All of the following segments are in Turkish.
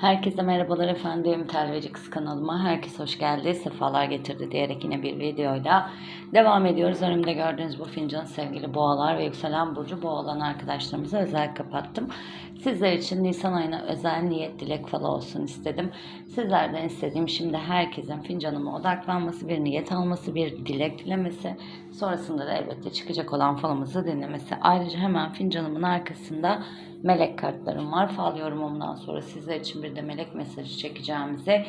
Herkese merhabalar efendim. Telveci Kız kanalıma herkes hoş geldi. Sefalar getirdi diyerek yine bir videoyla devam ediyoruz. Önümde gördüğünüz bu fincan sevgili boğalar ve yükselen burcu boğa olan arkadaşlarımıza özel kapattım. Sizler için Nisan ayına özel niyet dilek falı olsun istedim. Sizlerden istediğim şimdi herkesin fincanıma odaklanması, bir niyet alması, bir dilek dilemesi. Sonrasında da elbette çıkacak olan falımızı dinlemesi. Ayrıca hemen fincanımın arkasında melek kartlarım var. Fal yorumumdan sonra sizler için bir de melek mesajı çekeceğimizi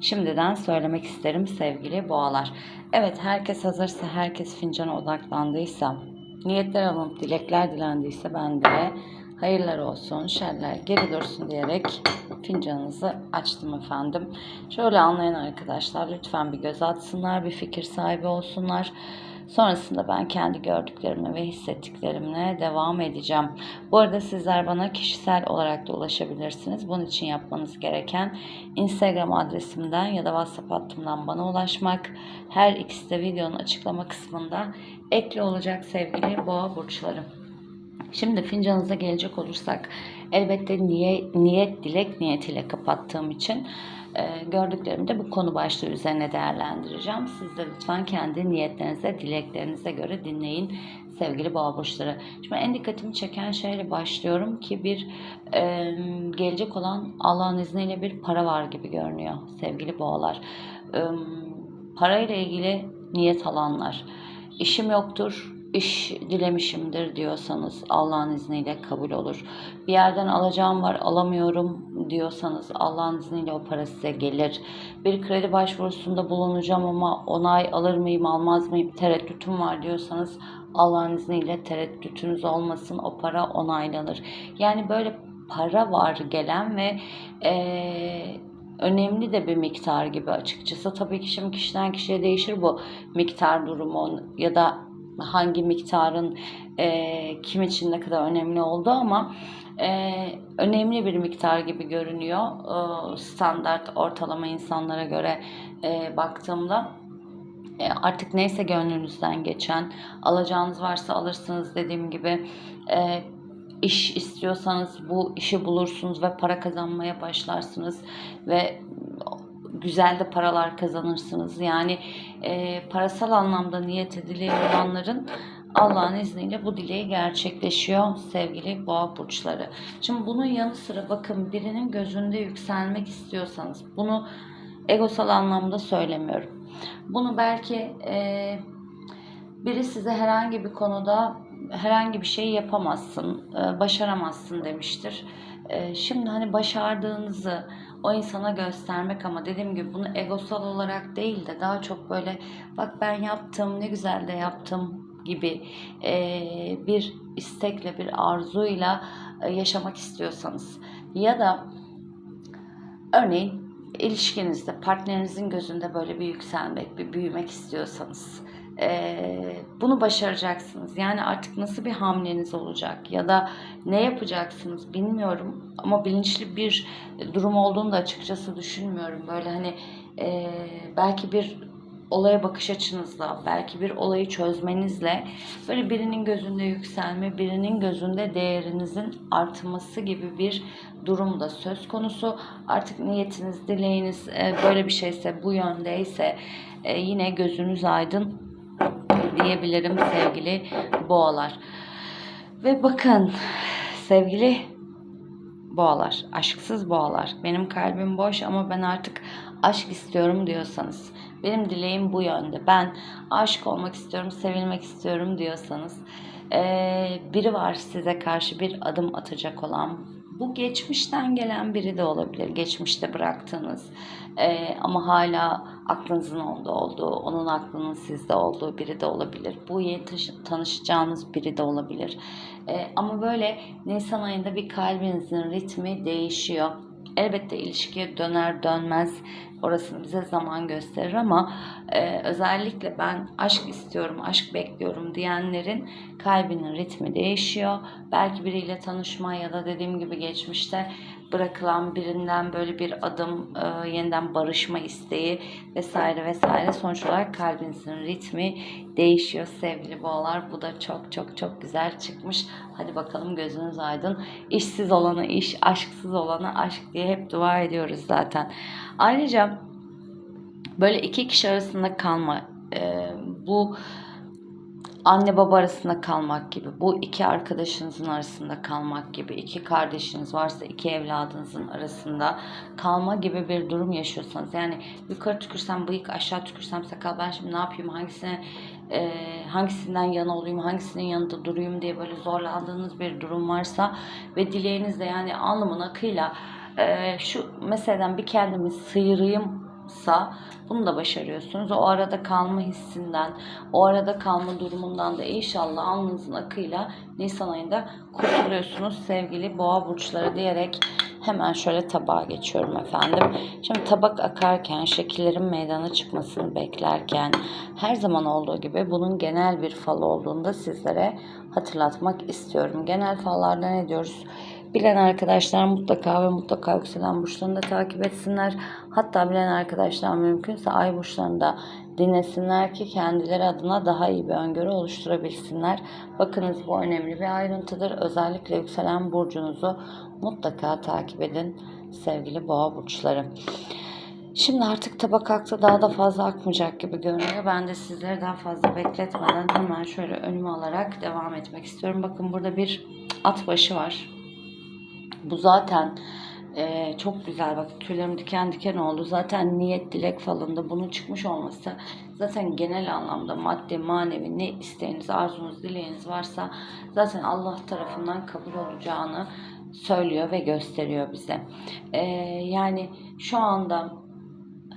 şimdiden söylemek isterim sevgili boğalar. Evet herkes hazırsa, herkes fincana odaklandıysa, niyetler alınıp dilekler dilendiyse ben de hayırlar olsun, şerler geri dursun diyerek fincanınızı açtım efendim. Şöyle anlayan arkadaşlar lütfen bir göz atsınlar, bir fikir sahibi olsunlar. Sonrasında ben kendi gördüklerimle ve hissettiklerimle devam edeceğim. Bu arada sizler bana kişisel olarak da ulaşabilirsiniz. Bunun için yapmanız gereken Instagram adresimden ya da WhatsApp hattımdan bana ulaşmak. Her ikisi de videonun açıklama kısmında ekli olacak sevgili boğa burçlarım. Şimdi fincanınıza gelecek olursak elbette niye, niyet dilek niyetiyle kapattığım için gördüklerimi de bu konu başlığı üzerine değerlendireceğim. Siz de lütfen kendi niyetlerinize, dileklerinize göre dinleyin sevgili boğa burçları. Şimdi en dikkatimi çeken şeyle başlıyorum ki bir e, gelecek olan Allah'ın izniyle bir para var gibi görünüyor sevgili boğalar. E, parayla ilgili niyet alanlar. İşim yoktur, iş dilemişimdir diyorsanız Allah'ın izniyle kabul olur. Bir yerden alacağım var alamıyorum diyorsanız Allah'ın izniyle o para size gelir. Bir kredi başvurusunda bulunacağım ama onay alır mıyım almaz mıyım tereddütüm var diyorsanız Allah'ın izniyle tereddütünüz olmasın o para onaylanır. Yani böyle para var gelen ve eee önemli de bir miktar gibi açıkçası. Tabii ki şimdi kişiden kişiye değişir bu miktar durumu ya da hangi miktarın e, kim için ne kadar önemli olduğu ama e, önemli bir miktar gibi görünüyor e, standart ortalama insanlara göre e, baktığımda. E, artık neyse gönlünüzden geçen alacağınız varsa alırsınız dediğim gibi e, iş istiyorsanız bu işi bulursunuz ve para kazanmaya başlarsınız ve güzel de paralar kazanırsınız. Yani e, parasal anlamda niyet ediliyor olanların Allah'ın izniyle bu dileği gerçekleşiyor sevgili boğa burçları. Şimdi bunun yanı sıra bakın birinin gözünde yükselmek istiyorsanız bunu egosal anlamda söylemiyorum. Bunu belki e, biri size herhangi bir konuda herhangi bir şey yapamazsın, e, başaramazsın demiştir. E, şimdi hani başardığınızı o insana göstermek ama dediğim gibi bunu egosal olarak değil de daha çok böyle bak ben yaptım ne güzel de yaptım gibi e, bir istekle bir arzuyla yaşamak istiyorsanız. Ya da örneğin ilişkinizde partnerinizin gözünde böyle bir yükselmek, bir büyümek istiyorsanız e, bunu başaracaksınız. Yani artık nasıl bir hamleniz olacak ya da ne yapacaksınız bilmiyorum ama bilinçli bir durum olduğunu da açıkçası düşünmüyorum. Böyle hani e, belki bir olaya bakış açınızla, belki bir olayı çözmenizle böyle birinin gözünde yükselme, birinin gözünde değerinizin artması gibi bir durum da söz konusu. Artık niyetiniz, dileğiniz böyle bir şeyse, bu yöndeyse yine gözünüz aydın diyebilirim sevgili boğalar. Ve bakın sevgili boğalar, aşksız boğalar. Benim kalbim boş ama ben artık aşk istiyorum diyorsanız. Benim dileğim bu yönde. Ben aşık olmak istiyorum, sevilmek istiyorum diyorsanız. Ee, biri var size karşı bir adım atacak olan bu geçmişten gelen biri de olabilir. Geçmişte bıraktığınız e, ama hala aklınızın onda olduğu, onun aklının sizde olduğu biri de olabilir. Bu yeni tanışacağınız biri de olabilir. E, ama böyle Nisan ayında bir kalbinizin ritmi değişiyor. Elbette ilişkiye döner dönmez orasını bize zaman gösterir ama e, özellikle ben aşk istiyorum, aşk bekliyorum diyenlerin kalbinin ritmi değişiyor. Belki biriyle tanışma ya da dediğim gibi geçmişte bırakılan birinden böyle bir adım, e, yeniden barışma isteği vesaire vesaire. Sonuç olarak kalbinizin ritmi değişiyor sevgili boğalar. Bu da çok çok çok güzel çıkmış. Hadi bakalım gözünüz aydın. İşsiz olana iş, aşksız olana aşk diye hep dua ediyoruz zaten. Ayrıca böyle iki kişi arasında kalma, e, bu anne baba arasında kalmak gibi, bu iki arkadaşınızın arasında kalmak gibi, iki kardeşiniz varsa iki evladınızın arasında kalma gibi bir durum yaşıyorsanız yani yukarı tükürsem bıyık, aşağı tükürsem sakal ben şimdi ne yapayım, hangisine e, hangisinden yana olayım, hangisinin yanında durayım diye böyle zorlandığınız bir durum varsa ve dileğiniz de yani alnımın akıyla e, şu meseleden bir kendimi sıyırayım sa bunu da başarıyorsunuz. O arada kalma hissinden, o arada kalma durumundan da inşallah alnınızın akıyla Nisan ayında kurtuluyorsunuz sevgili boğa burçları diyerek hemen şöyle tabağa geçiyorum efendim. Şimdi tabak akarken, şekillerin meydana çıkmasını beklerken her zaman olduğu gibi bunun genel bir fal olduğunu da sizlere hatırlatmak istiyorum. Genel fallarda ne diyoruz? Bilen arkadaşlar mutlaka ve mutlaka yükselen burçlarını da takip etsinler. Hatta bilen arkadaşlar mümkünse ay burçlarını da dinlesinler ki kendileri adına daha iyi bir öngörü oluşturabilsinler. Bakınız bu önemli bir ayrıntıdır. Özellikle yükselen burcunuzu mutlaka takip edin sevgili boğa burçları. Şimdi artık tabak aktı daha da fazla akmayacak gibi görünüyor. Ben de sizleri daha fazla bekletmeden hemen şöyle önüme alarak devam etmek istiyorum. Bakın burada bir at başı var. Bu zaten e, çok güzel. Bak tüylerim diken diken oldu. Zaten niyet dilek falında bunun çıkmış olması zaten genel anlamda maddi manevi ne isteğiniz, arzunuz, dileğiniz varsa zaten Allah tarafından kabul olacağını söylüyor ve gösteriyor bize. E, yani şu anda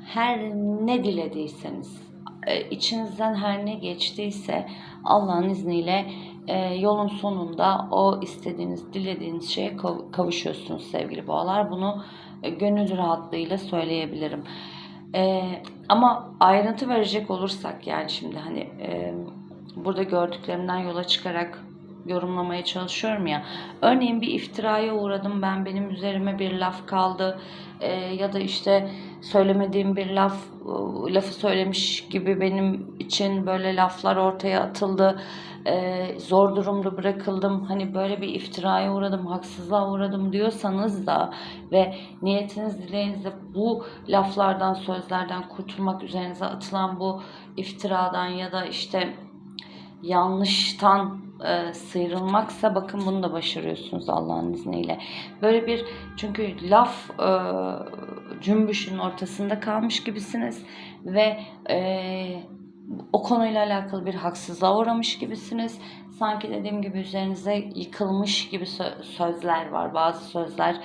her ne dilediyseniz, e, içinizden her ne geçtiyse Allah'ın izniyle e, yolun sonunda o istediğiniz, dilediğiniz şeye kav- kavuşuyorsunuz sevgili boğalar. Bunu e, gönül rahatlığıyla söyleyebilirim. E, ama ayrıntı verecek olursak yani şimdi hani e, burada gördüklerimden yola çıkarak yorumlamaya çalışıyorum ya. Örneğin bir iftiraya uğradım ben benim üzerime bir laf kaldı e, ya da işte söylemediğim bir laf e, lafı söylemiş gibi benim için böyle laflar ortaya atıldı. E, zor durumda bırakıldım. Hani böyle bir iftiraya uğradım, haksızlığa uğradım diyorsanız da ve niyetiniz dileğiniz de bu laflardan, sözlerden kurtulmak üzerinize atılan bu iftiradan ya da işte yanlıştan e, sıyrılmaksa bakın bunu da başarıyorsunuz Allah'ın izniyle. Böyle bir çünkü laf e, cümbüşün ortasında kalmış gibisiniz ve e, o konuyla alakalı bir haksızlığa uğramış gibisiniz. Sanki dediğim gibi üzerinize yıkılmış gibi sö- sözler var. Bazı sözler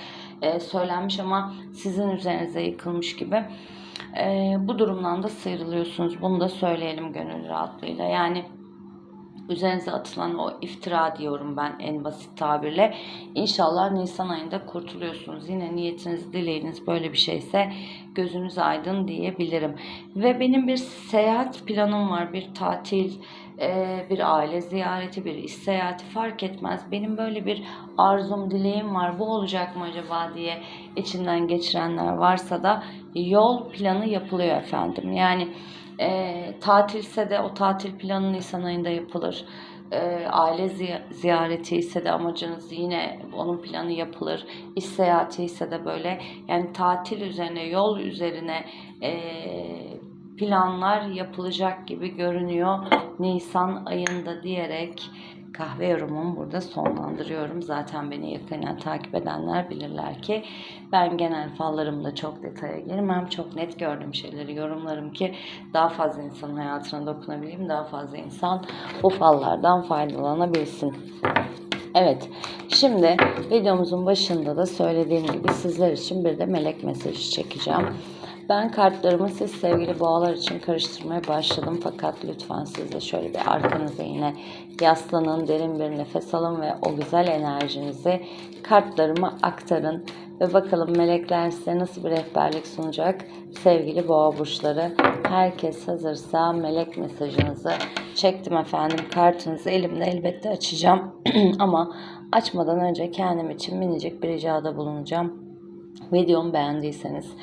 e, söylenmiş ama sizin üzerinize yıkılmış gibi. E, bu durumdan da sıyrılıyorsunuz. Bunu da söyleyelim gönül rahatlığıyla. Yani üzerinize atılan o iftira diyorum ben en basit tabirle. İnşallah Nisan ayında kurtuluyorsunuz. Yine niyetiniz, dileğiniz böyle bir şeyse gözünüz aydın diyebilirim. Ve benim bir seyahat planım var. Bir tatil, e, bir aile ziyareti, bir iş seyahati fark etmez. Benim böyle bir arzum, dileğim var. Bu olacak mı acaba diye içinden geçirenler varsa da yol planı yapılıyor efendim. Yani e, tatilse de o tatil planı Nisan ayında yapılır. E, aile ziy- ziyareti ise de amacınız yine onun planı yapılır. İş seyahati ise de böyle. Yani tatil üzerine, yol üzerine e, planlar yapılacak gibi görünüyor Nisan ayında diyerek kahve yorumumu burada sonlandırıyorum. Zaten beni yakından takip edenler bilirler ki ben genel fallarımda çok detaya girmem. Çok net gördüğüm şeyleri yorumlarım ki daha fazla insan hayatına dokunabileyim. Daha fazla insan bu fallardan faydalanabilsin. Evet, şimdi videomuzun başında da söylediğim gibi sizler için bir de melek mesajı çekeceğim. Ben kartlarımı siz sevgili boğalar için karıştırmaya başladım. Fakat lütfen siz de şöyle bir arkanıza yine yaslanın, derin bir nefes alın ve o güzel enerjinizi kartlarıma aktarın. Ve bakalım melekler size nasıl bir rehberlik sunacak sevgili boğa burçları. Herkes hazırsa melek mesajınızı çektim efendim. Kartınızı elimde elbette açacağım. Ama açmadan önce kendim için minicik bir ricada bulunacağım. Videomu beğendiyseniz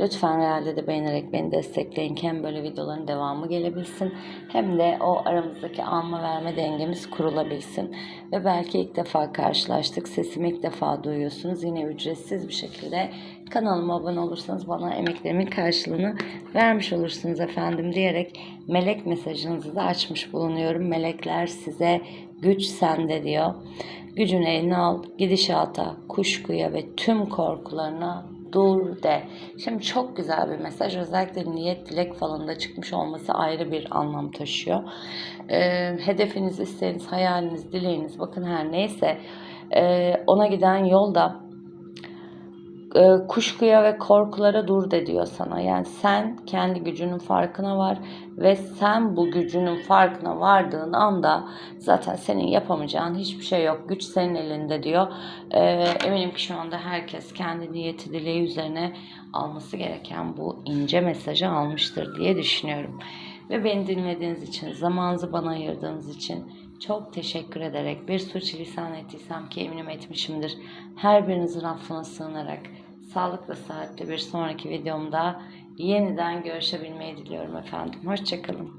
lütfen realde de beğenerek beni destekleyin ki hem böyle videoların devamı gelebilsin hem de o aramızdaki alma verme dengemiz kurulabilsin. Ve belki ilk defa karşılaştık. Sesimi ilk defa duyuyorsunuz. Yine ücretsiz bir şekilde kanalıma abone olursanız bana emeklerimin karşılığını vermiş olursunuz efendim diyerek melek mesajınızı da açmış bulunuyorum. Melekler size güç sende diyor. Gücünü eline al, gidişata, kuşkuya ve tüm korkularına dur de. Şimdi çok güzel bir mesaj. Özellikle niyet, dilek falında çıkmış olması ayrı bir anlam taşıyor. Ee, hedefiniz, isteğiniz, hayaliniz, dileğiniz bakın her neyse e, ona giden yolda e, kuşkuya ve korkulara dur de diyor sana. Yani sen kendi gücünün farkına var ve sen bu gücünün farkına vardığın anda zaten senin yapamayacağın hiçbir şey yok. Güç senin elinde diyor. E, eminim ki şu anda herkes kendi niyeti dileği üzerine alması gereken bu ince mesajı almıştır diye düşünüyorum. Ve beni dinlediğiniz için, zamanınızı bana ayırdığınız için çok teşekkür ederek bir suç lisan ettiysem ki eminim etmişimdir. Her birinizin affına sığınarak sağlıklı saatte bir sonraki videomda yeniden görüşebilmeyi diliyorum efendim. Hoşçakalın.